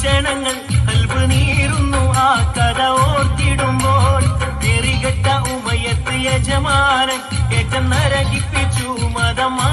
ക്ഷണങ്ങൾ കൽവ് നീറുന്നു. ആ കഥ ഓർത്തിടുമ്പോൾ നെറികെട്ട ഉമയത്ത് യജമാനൻ ഏറ്റം നരകിപ്പിച്ചു. മതമാ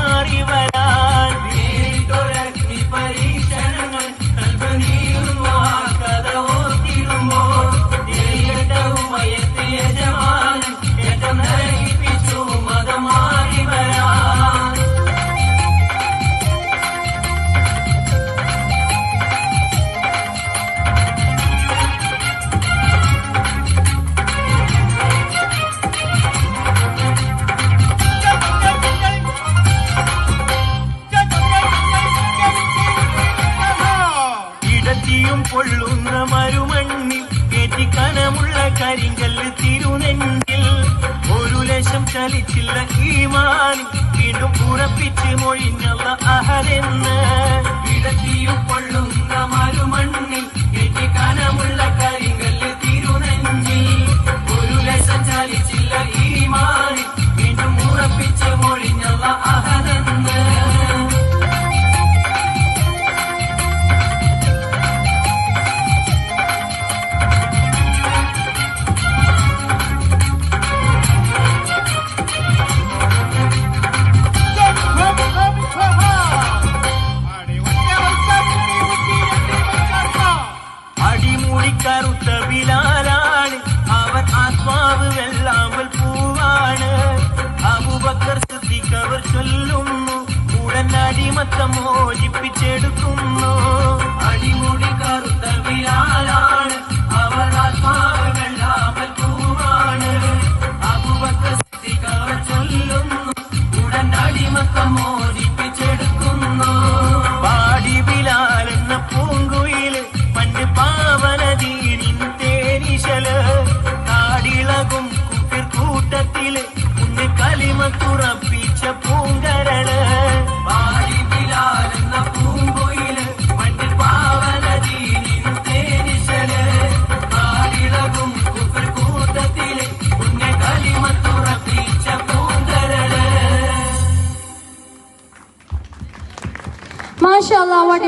കൊള്ളുന്ന മരുമണ്ണിൽ കനമുള്ള കരിങ്കല്ല് തിരുനെങ്കിൽ ഒരു ലക്ഷം ചലിച്ചില്ല ഈമാൻ വീണ്ടും ഉറപ്പിച്ച് മൊഴിഞ്ഞുള്ള അഹരെന്ന് ഇടത്തിയും കൊള്ളുന്ന ചൊല്ലുന്നു. ഉടൻ അടിമത്തം മോചിപ്പിച്ചെടുക്കുന്നു. അടിമുടി കറുത്ത ബിലാലാണ് അവൻ ആത്മാവ് വെള്ളാമ്പൽ പൂവാണ് ചൊല്ലുന്നു. ഉടൻ അടിമത്തം മോചിപ്പിച്ചെടുക്കുന്നു. inshallah what